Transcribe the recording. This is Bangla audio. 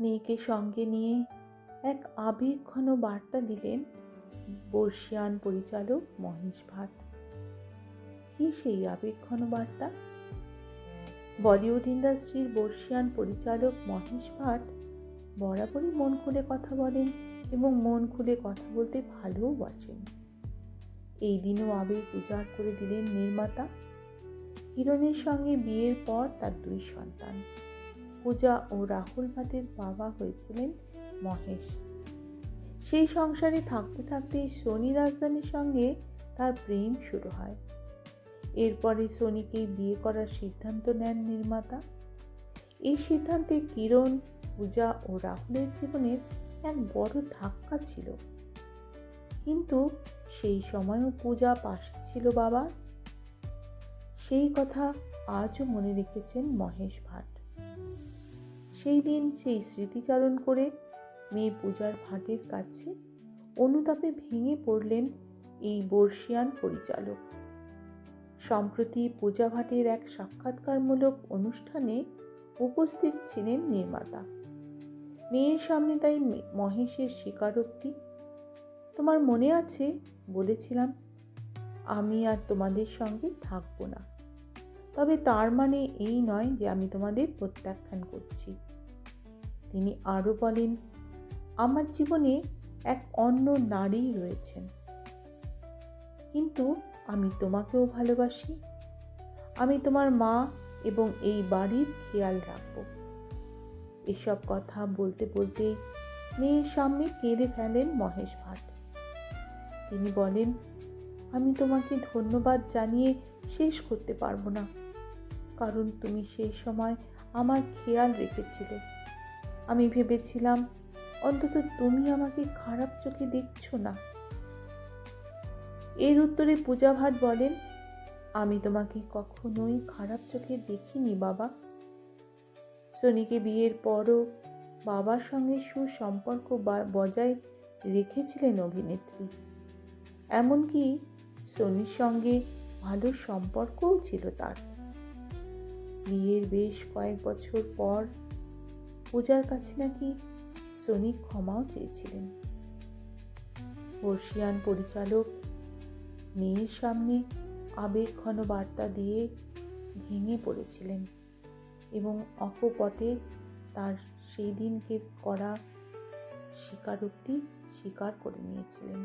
মেয়েকে সঙ্গে নিয়ে এক আবেগঘন বার্তা দিলেন বর্ষিয়ান পরিচালক মহেশ ভাট। কি সেই আবেগঘন বার্তা? বলিউড ইন্ডাস্ট্রির বর্ষিয়ান পরিচালক মহেশ ভাট বরাবরই মন খুলে কথা বলেন এবং মন খুলে কথা বলতে ভালোও ভালোবাসেন এই দিনও আবেগ উজাড় করে দিলেন নির্মাতা। কিরণের সঙ্গে বিয়ের পর তার দুই সন্তান। পূজা ও রাহুল ভাটের বাবা হয়েছিলেন মহেশ। সেই সংসারে থাকতে থাকতে সোনি রাজধানীর সঙ্গে তার প্রেম শুরু হয়। এরপরে সোনিকেই বিয়ে করার সিদ্ধান্ত নেন নির্মাতা। এই সিদ্ধান্তে কিরণ, পূজা ও রাহুলের জীবনের এক বড় ধাক্কা ছিল। কিন্তু সেই সময়ও পূজা পাশে ছিল বাবার। সেই কথা আজও মনে রেখেছেন মহেশ ভাট। সেই দিন সেই স্মৃতিচারণ করে মেয়ে পূজার ভাটের কাছে অনুতাপে ভেঙে পড়লেন এই বর্ষিয়ান পরিচালক। সম্প্রতি পূজা ভাটের এক সাক্ষাৎকারমূলক অনুষ্ঠানে উপস্থিত ছিলেন নির্মাতা। মেয়ের সামনে তাই মহেশের স্বীকারোক্তি, তোমার মনে আছে? বলেছিলাম। আমি আর তোমাদের সঙ্গে থাকব না। তবে তার মানে এই নয় যে আমি তোমাদের প্রত্যাখ্যান করছি। তিনি আরও বলেন, আমার জীবনে এক অন্য নারী রয়েছেন। কিন্তু আমি তোমাকেও ভালোবাসি। আমি তোমার মা এবং এই বাড়ির খেয়াল রাখব। এসব কথা বলতে বলতে মেয়ের সামনে কেঁদে ফেলেন মহেশ ভাট। তিনি বলেন, আমি তোমাকে ধন্যবাদ জানিয়ে শেষ করতে পারব না। কারণ তুমি সেই সময় আমার খেয়াল রেখেছিলে। আমি ভেবেছিলাম, অন্তত তুমি আমাকে খারাপ চোখে দেখছ না। এর উত্তরে পূজা ভাট বলেন, আমি তোমাকে কখনোই খারাপ চোখে দেখিনি, বাবা। সোনিকে বিয়ের পরও বাবার সঙ্গে সুসম্পর্ক বজায় রেখেছিলেন অভিনেত্রী। এমনকি সোনির সঙ্গে ভালো সম্পর্কও ছিল তার। বিয়ের বেশ কয়েক বছর পর পূজার কাছে নাকি সোনি ক্ষমাও চেয়েছিলেন। বর্ষিয়ান পরিচালক মেয়ের সামনে আবেগঘন বার্তা দিয়ে ভেঙে পড়েছিলেন এবং অকপটে তার সেই দিনকে করা স্বীকারোক্তি স্বীকার করে নিয়েছিলেন।